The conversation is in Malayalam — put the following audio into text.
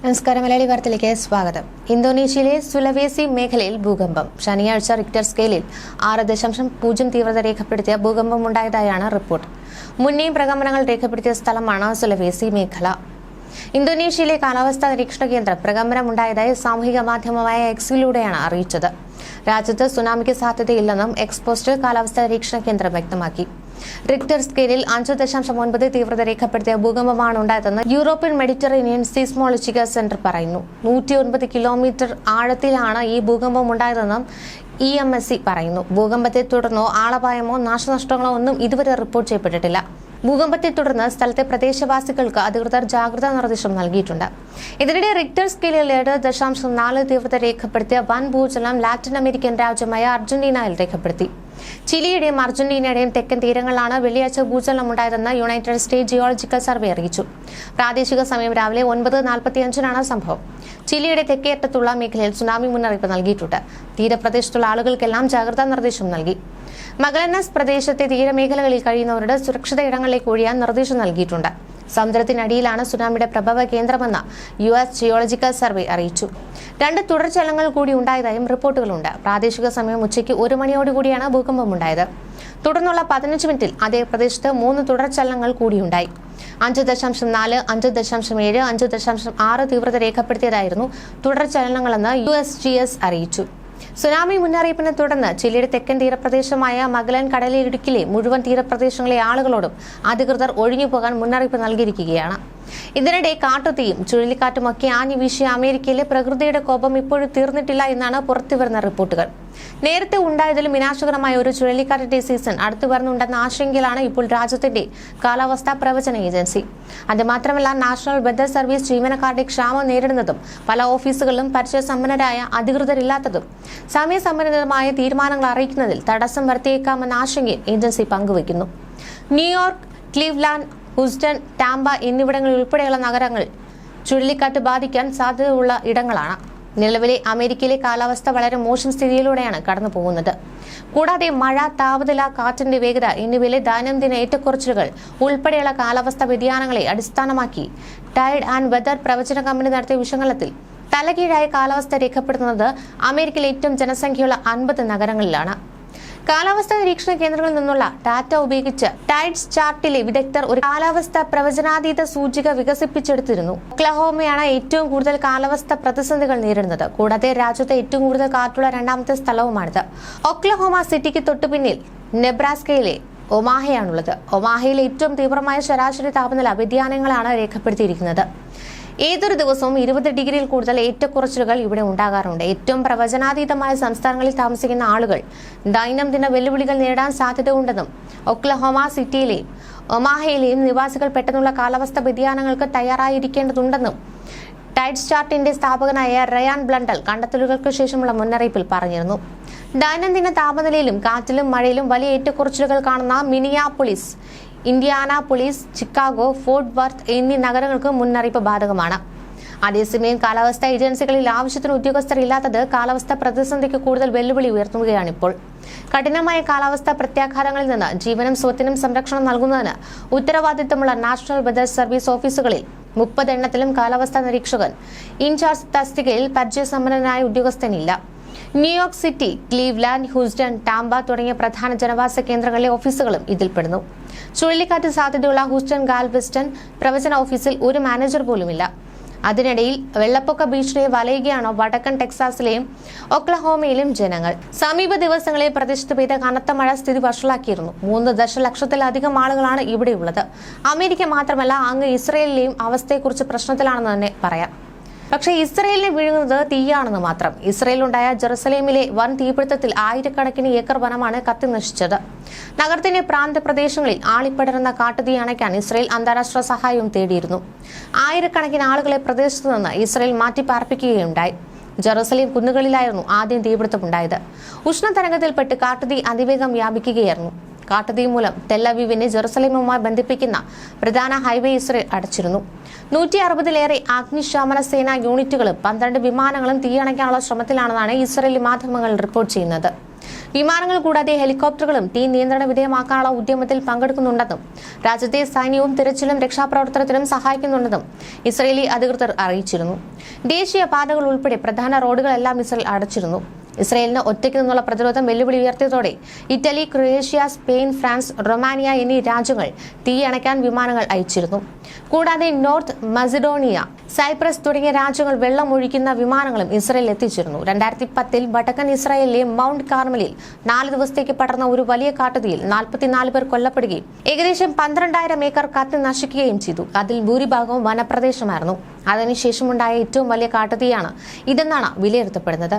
നമസ്കാരം മലയാളി വാർത്തയിലേക്ക് സ്വാഗതം. ഇന്തോനേഷ്യയിലെ സുലവേസി മേഖലയിൽ ഭൂകമ്പം. ശനിയാഴ്ച റിക്ടർ സ്കെയിലിൽ ആറ് ദശാംശം പൂജ്യം തീവ്രത രേഖപ്പെടുത്തിയ ഭൂകമ്പം ഉണ്ടായതായാണ് റിപ്പോർട്ട്. മുന്നേയും പ്രകമ്പനങ്ങൾ രേഖപ്പെടുത്തിയ സ്ഥലമാണ് സുലവേസി മേഖല. ഇന്തോനേഷ്യയിലെ കാലാവസ്ഥാ നിരീക്ഷണ കേന്ദ്രം പ്രകമ്പനം ഉണ്ടായതായി സാമൂഹിക മാധ്യമമായ എക്സിലൂടെയാണ് അറിയിച്ചത്. രാജ്യത്ത് സുനാമിക്ക് സാധ്യതയില്ലെന്നും എക്സ്പോസ്റ്റ് കാലാവസ്ഥാ നിരീക്ഷണ കേന്ദ്രം വ്യക്തമാക്കി. റിക്ടർ സ്കെയിലിൽ അഞ്ച് ദശാംശം ഒൻപത് തീവ്രത രേഖപ്പെടുത്തിയ ഭൂകമ്പമാണ് ഉണ്ടായതെന്ന് യൂറോപ്യൻ മെഡിറ്ററേനിയൻ സീസ്മോളജിക്കൽ സെന്റർ പറയുന്നു. നൂറ്റി ഒൻപത് കിലോമീറ്റർ ആഴത്തിലാണ് ഈ ഭൂകമ്പം ഉണ്ടായതെന്നും ഇ എം എസ് സി പറയുന്നു. ഭൂകമ്പത്തെ തുടർന്നോ ആളപായമോ നാശനഷ്ടങ്ങളോ ഒന്നും ഇതുവരെ റിപ്പോർട്ട് ചെയ്യപ്പെട്ടിട്ടില്ല. ഭൂകമ്പത്തെ തുടർന്ന് സ്ഥലത്തെ പ്രദേശവാസികൾക്ക് അധികൃതർ ജാഗ്രതാ നിർദ്ദേശം നൽകിയിട്ടുണ്ട്. ഇതിനിടെ റിക്ടർ സ്കെയിലിൽ ഏഴ് ദശാംശം നാല് തീവ്രത രേഖപ്പെടുത്തിയ വൻ ഭൂചലം ലാറ്റിൻ അമേരിക്കൻ രാജ്യമായ അർജന്റീനയിൽ രേഖപ്പെടുത്തി. ചിലിയുടെയും അർജന്റീനയുടെയും തെക്കൻ തീരങ്ങളിലാണ് വെള്ളിയാഴ്ച ഭൂചലനം ഉണ്ടായതെന്ന് യുണൈറ്റഡ് സ്റ്റേറ്റ് ജിയോളജിക്കൽ സർവേ അറിയിച്ചു. പ്രാദേശിക സമയം രാവിലെ ഒൻപത് നാൽപ്പത്തിയഞ്ചിനാണ് സംഭവം. ചിലിയുടെ തെക്കേയറ്റത്തുള്ള മേഖലയിൽ സുനാമി മുന്നറിയിപ്പ് നൽകിയിട്ടുണ്ട്. തീരപ്രദേശത്തുള്ള ആളുകൾക്കെല്ലാം ജാഗ്രതാ നിർദ്ദേശം നൽകി. മഗലനസ് പ്രദേശത്തെ തീരമേഖലകളിൽ കഴിയുന്നവരുടെ സുരക്ഷിത ഇടങ്ങളിലേക്ക് ഒഴിയാൻ നിർദ്ദേശം നൽകിയിട്ടുണ്ട്. സമുദ്രത്തിനടിയിലാണ് സുനാമിയുടെ പ്രഭവ കേന്ദ്രമെന്ന് യു എസ് ജിയോളജിക്കൽ സർവേ അറിയിച്ചു. രണ്ട് തുടർചലനങ്ങൾ കൂടി ഉണ്ടായതായും റിപ്പോർട്ടുകളുണ്ട്. പ്രാദേശിക സമയം ഉച്ചയ്ക്ക് ഒരു മണിയോടുകൂടിയാണ് ഭൂകമ്പം ഉണ്ടായത്. തുടർന്നുള്ള പതിനഞ്ച് മിനിറ്റിൽ അതേ പ്രദേശത്ത് മൂന്ന് തുടർചലനങ്ങൾ കൂടിയുണ്ടായി. അഞ്ച് ദശാംശം നാല് അഞ്ച് ദശാംശം ഏഴ് അഞ്ച് ദശാംശം ആറ് തീവ്രത രേഖപ്പെടുത്തിയതായിരുന്നു തുടർചലനങ്ങളെന്ന് യു എസ് ജി എസ് അറിയിച്ചു. സുനാമി മുന്നറിയിപ്പിനെ തുടർന്ന് ചിലിയുടെ തെക്കൻ തീരപ്രദേശമായ മഗലൻ കടലിടുക്കിലെ മുഴുവൻ തീരപ്രദേശങ്ങളിലെ ആളുകളോടും അധികൃതർ ഒഴിഞ്ഞു പോകാൻ മുന്നറിയിപ്പ് നൽകിയിരിക്കുകയാണ് ഇതിനിടെ കാട്ടുതീയും ചുഴലിക്കാറ്റുമൊക്കെ ആഞ്ഞു വീശിയ അമേരിക്കയിലെ പ്രകൃതിയുടെ കോപം ഇപ്പോഴും തീർന്നിട്ടില്ല എന്നാണ് പുറത്തുവരുന്ന റിപ്പോർട്ടുകൾ. നേരത്തെ ഉണ്ടായതിലും വിനാശകരമായ ഒരു ചുഴലിക്കാറ്റിന്റെ സീസൺ അടുത്തു വരുന്നുണ്ടെന്ന ആശങ്കയിലാണ് ഇപ്പോൾ രാജ്യത്തിന്റെ കാലാവസ്ഥാ പ്രവചന ഏജൻസി. അതുമാത്രമല്ല നാഷണൽ വെതർ സർവീസ് ജീവനക്കാരുടെ ക്ഷാമം നേരിടുന്നതും പല ഓഫീസുകളിലും പരിചയസമ്പന്നരായ അധികൃതരില്ലാത്തതും സമയസമ്പന്നതമായ തീരുമാനങ്ങൾ അറിയിക്കുന്നതിൽ തടസ്സം വരുത്തിയേക്കാമെന്ന ആശങ്കയും ഏജൻസി പങ്കുവയ്ക്കുന്നു. ന്യൂയോർക്ക് ക്ലീവ്ലാൻഡ് ഹൂസ്റ്റൺ ടാമ്പ എന്നിവിടങ്ങളിൽ ഉൾപ്പെടെയുള്ള നഗരങ്ങൾ ചുഴലിക്കാറ്റ് ബാധിക്കാൻ സാധ്യതയുള്ള ഇടങ്ങളാണ്. നിലവിലെ അമേരിക്കയിലെ കാലാവസ്ഥ വളരെ മോശം സ്ഥിതിയിലൂടെയാണ് കടന്നു പോകുന്നത് കൂടാതെ മഴ താപനില കാറ്റിന്റെ വേഗത എന്നിവയിലെ ദൈനംദിന ഏറ്റക്കുറച്ചിലുകൾ ഉൾപ്പെടെയുള്ള കാലാവസ്ഥ വ്യതിയാനങ്ങളെ അടിസ്ഥാനമാക്കി ടൈഡ് ആൻഡ് വെതർ പ്രവചന കമ്പനി നടത്തിയ വിശകലനത്തിൽ തലകീഴായ കാലാവസ്ഥ രേഖപ്പെടുത്തുന്നത് അമേരിക്കയിലെ ഏറ്റവും ജനസംഖ്യയുള്ള അൻപത് നഗരങ്ങളിലാണ്. കാലാവസ്ഥാ നിരീക്ഷണ കേന്ദ്രങ്ങളിൽ നിന്നുള്ള ഡാറ്റ ഉപയോഗിച്ച് ടൈഡ്സ് ചാർട്ടിലെ വിദഗ്ധർ ഒരു കാലാവസ്ഥ പ്രവചനാതീത സൂചിക വികസിപ്പിച്ചെടുത്തിരുന്നു. ഒക്ലഹോമയാണ് ഏറ്റവും കൂടുതൽ കാലാവസ്ഥ പ്രതിസന്ധികൾ നേരിടുന്നത്. കൂടാതെ രാജ്യത്തെ ഏറ്റവും കൂടുതൽ കാറ്റുള്ള രണ്ടാമത്തെ സ്ഥലവുമാണിത്. ഒക്ലഹോമ സിറ്റിക്ക് തൊട്ടുപിന്നിൽ നെബ്രാസ്കയിലെ ഒമാഹയാണുള്ളത്. ഒമാഹയിലെ ഏറ്റവും തീവ്രമായ ശരാശരി താപനില വ്യതിയാനങ്ങളാണ് രേഖപ്പെടുത്തിയിരിക്കുന്നത്. ഏതൊരു ദിവസവും ഇരുപത് ഡിഗ്രിയിൽ കൂടുതൽ ഏറ്റക്കുറച്ചിലുകൾ ഇവിടെ ഉണ്ടാകാറുണ്ട്. ഏറ്റവും പ്രവചനാതീതമായ സംസ്ഥാനങ്ങളിൽ താമസിക്കുന്ന ആളുകൾ ദൈനംദിന വെല്ലുവിളികൾ നേരിടാൻ സാധ്യതയുണ്ടെന്നും ഒക്ലഹോമ സിറ്റിയിലെയും ഒമാഹയിലെയും നിവാസികൾ പെട്ടെന്നുള്ള കാലാവസ്ഥ വ്യതിയാനങ്ങൾക്ക് തയ്യാറായിരിക്കേണ്ടതുണ്ടെന്നും ടൈഡ് ചാർട്ടിന്റെ സ്ഥാപകനായ റയാൻ ബ്ലണ്ടൽ കണ്ടെത്തലുകൾക്ക് ശേഷമുള്ള മുന്നറിയിപ്പിൽ പറഞ്ഞിരുന്നു. ദൈനംദിന താപനിലയിലും കാറ്റിലും മഴയിലും വലിയ ഏറ്റക്കുറച്ചിലുകൾ കാണുന്ന Minneapolis Indianapolis Chicago Fort Worth എന്നീ നഗരങ്ങൾക്ക് മുന്നറിയിപ്പ് ബാധകമാണ്. അതേസമയം കാലാവസ്ഥാ ഏജൻസികളിൽ ആവശ്യത്തിന് ഉദ്യോഗസ്ഥർ ഇല്ലാത്തത് കാലാവസ്ഥാ പ്രതിസന്ധിക്ക് കൂടുതൽ വെല്ലുവിളി ഉയർത്തുകയാണിപ്പോൾ. കഠിനമായ കാലാവസ്ഥാ പ്രത്യാഘാതങ്ങളിൽ നിന്ന് ജീവനും സ്വത്തിനും സംരക്ഷണം നൽകുന്നതിന് ഉത്തരവാദിത്തമുള്ള നാഷണൽ വെതർ സർവീസ് ഓഫീസുകളിൽ മുപ്പത് എണ്ണത്തിലും കാലാവസ്ഥാ നിരീക്ഷകൻ ഇൻചാർജ് തസ്തികയിൽ പരിചയസമ്പന്നനായ ഉദ്യോഗസ്ഥനില്ല. New York city Cleveland Houston Tampa തുടങ്ങിയ പ്രധാന ജനവാസ കേന്ദ്രങ്ങളിലെ ഓഫീസുകളും ഇതിൽപ്പെടുന്നു ചുഴലിക്കാറ്റ് സാധ്യതയുള്ള ഹൂസ്റ്റൺ ഗാൽവെസ്റ്റൺ പ്രവചന ഓഫീസിൽ ഒരു മാനേജർ പോലുമില്ല. അതിനിടയിൽ വെള്ളപ്പൊക്ക ഭീഷണിയെ വലയുകയാണോ വടക്കൻ ടെക്സാസിലെയും ഒക്ലഹോമയിലും ജനങ്ങൾ. സമീപ ദിവസങ്ങളിൽ പ്രദേശത്ത് പെയ്ത കനത്ത മഴ സ്ഥിതി വഷളാക്കിയിരുന്നു. മൂന്ന് ദശലക്ഷത്തിലധികം ആളുകളാണ് ഇവിടെയുള്ളത്. അമേരിക്ക മാത്രമല്ല അങ്ങ് ഇസ്രയേലിലെയും അവസ്ഥയെക്കുറിച്ച് പ്രശ്നത്തിലാണെന്ന് തന്നെ പറയാം. പക്ഷേ ഇസ്രയേലിനെ വീഴുന്നത് തീയാണെന്ന് മാത്രം. ഇസ്രയേലുണ്ടായ ജെറുസലേമിലെ വൻ തീപിടുത്തത്തിൽ ആയിരക്കണക്കിന് ഏക്കർ വനമാണ് കത്തി നശിച്ചത് നഗരത്തിന്റെ പ്രാന്തപ്രദേശങ്ങളിൽ ആളിപ്പടരുന്ന കാട്ടുതീ അണയ്ക്കാൻ ഇസ്രയേൽ അന്താരാഷ്ട്ര സഹായവും തേടിയിരുന്നു. ആയിരക്കണക്കിന് ആളുകളെ പ്രദേശത്തു നിന്ന് ഇസ്രയേൽ മാറ്റിപ്പാർപ്പിക്കുകയുണ്ടായി. ജെറുസലേം കുന്നുകളിലായിരുന്നു ആദ്യം തീപിടുത്തമുണ്ടായത്. ഉഷ്ണതരംഗത്തിൽപ്പെട്ട് കാട്ടുതീ അതിവേഗം വ്യാപിക്കുകയായിരുന്നു. കാട്ടുതീ മൂലം തെല്ലവീവിനെ ജെറുസലേമുമായി ബന്ധിപ്പിക്കുന്ന പ്രധാന ഹൈവേ ഇസ്രയേൽ അടച്ചിരുന്നു. നൂറ്റി അറുപതിലേറെ അഗ്നിശമന സേനാ യൂണിറ്റുകളും പന്ത്രണ്ട് വിമാനങ്ങളും തീയണയ്ക്കാനുള്ള ശ്രമത്തിലാണെന്നാണ് ഇസ്രയേലി മാധ്യമങ്ങൾ റിപ്പോർട്ട് ചെയ്യുന്നത്. വിമാനങ്ങൾ കൂടാതെ ഹെലികോപ്റ്ററുകളും തീ നിയന്ത്രണ വിധേയമാക്കാനുള്ള ഉദ്യമത്തിൽ പങ്കെടുക്കുന്നുണ്ടെന്നും രാജ്യത്തെ സൈന്യവും തിരച്ചിലും രക്ഷാപ്രവർത്തനത്തിനും സഹായിക്കുന്നുണ്ടെന്നും ഇസ്രയേലി അധികൃതർ അറിയിച്ചിരുന്നു. ദേശീയ പാതകൾ ഉൾപ്പെടെ പ്രധാന റോഡുകളെല്ലാം ഇസ്രയേൽ അടച്ചിരുന്നു. ഇസ്രയേലിന് ഒറ്റയ്ക്ക് നിന്നുള്ള പ്രതിരോധം വെല്ലുവിളി ഉയർത്തിയതോടെ Italy Croatia Spain France Romania എന്നീ രാജ്യങ്ങൾ തീയണയ്ക്കാൻ വിമാനങ്ങൾ അയച്ചിരുന്നു. കൂടാതെ നോർത്ത് മസിഡോണിയ സൈപ്രസ് തുടങ്ങിയ രാജ്യങ്ങൾ വെള്ളം ഒഴിക്കുന്ന വിമാനങ്ങളും ഇസ്രയേൽ എത്തിച്ചിരുന്നു. രണ്ടായിരത്തി പത്തിൽ വടക്കൻ ഇസ്രായേലിലെ മൗണ്ട് കാർമലിൽ നാല് ദിവസത്തേക്ക് പടർന്ന ഒരു വലിയ കാട്ടുതീയിൽ നാൽപ്പത്തിനാല് പേർ കൊല്ലപ്പെടുകയും ഏകദേശം പന്ത്രണ്ടായിരം ഏക്കർ കത്തി നശിക്കുകയും ചെയ്തു. അതിൽ ഭൂരിഭാഗവും വനപ്രദേശമായിരുന്നു. അതിനുശേഷമുണ്ടായ ഏറ്റവും വലിയ കാട്ടുതീയാണ് ഇതെന്നാണ് വിലയിരുത്തപ്പെടുന്നത്.